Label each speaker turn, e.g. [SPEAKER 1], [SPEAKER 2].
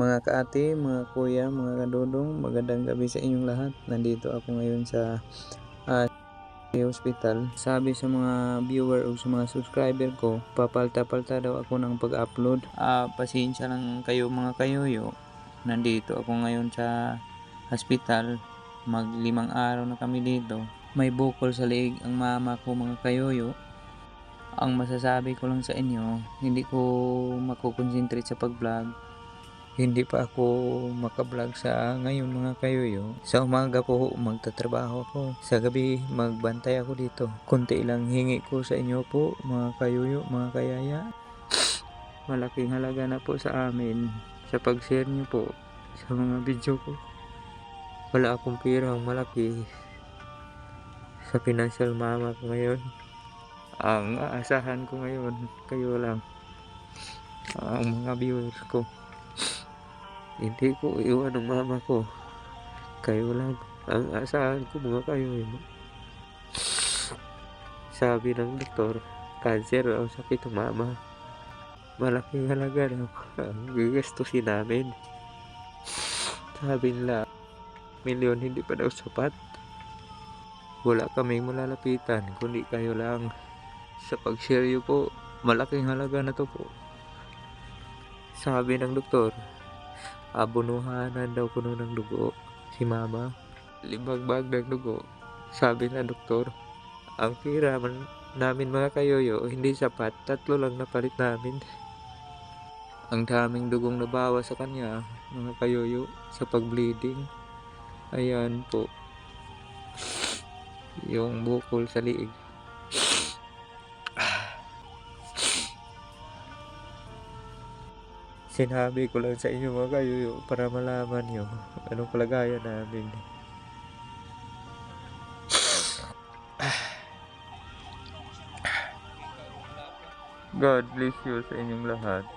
[SPEAKER 1] Mga kaate, mga kuya, mga kadudong, magandang gabi sa inyong lahat. Nandito ako ngayon sa ah, hospital. Sabi sa mga viewer o sa mga subscriber ko, papalta-palta daw ako ng pag-upload. Ah, pasensya lang kayo mga kayoyo. Nandito ako ngayon sa hospital. Maglimang araw na kami dito. May bukol sa leeg ang mama ko mga kayoyo. Ang masasabi ko lang sa inyo, hindi ko makukonsentrate sa pag-vlog hindi pa ako makablog sa ngayon mga kayoyo. Sa umaga po magtatrabaho ako. Sa gabi magbantay ako dito. Kunti lang hingi ko sa inyo po mga kayoyo, mga kayaya. Malaking halaga na po sa amin sa pag-share niyo po sa mga video ko. Wala akong pirang malaki sa financial mama ko ngayon. Ang aasahan ko ngayon, kayo lang. Ang mga viewers ko. Hindi ko iwan ng mama ko. Kayo lang. Ang asahan ko mga kayo. yun. Sabi ng doktor, cancer ang sakit ng mama. Malaking halaga daw ang gagastusin namin. Sabi nila, milyon hindi pa daw sapat. Wala kaming malalapitan, kundi kayo lang. Sa pag-share po, malaking halaga na to po. Sabi ng doktor, abunuhanan daw kuno ng dugo si mama. Libagbag ng dugo. Sabi na doktor, ang pira man namin mga kayoyo hindi sapat, tatlo lang napalit namin. Ang daming dugong nabawa sa kanya, mga kayoyo, sa pag-bleeding. Ayan po. Yung bukol sa liig. Sinabi ko lang sa inyo mga kayoyo para malaman nyo anong kalagayan namin. God bless you sa inyong lahat.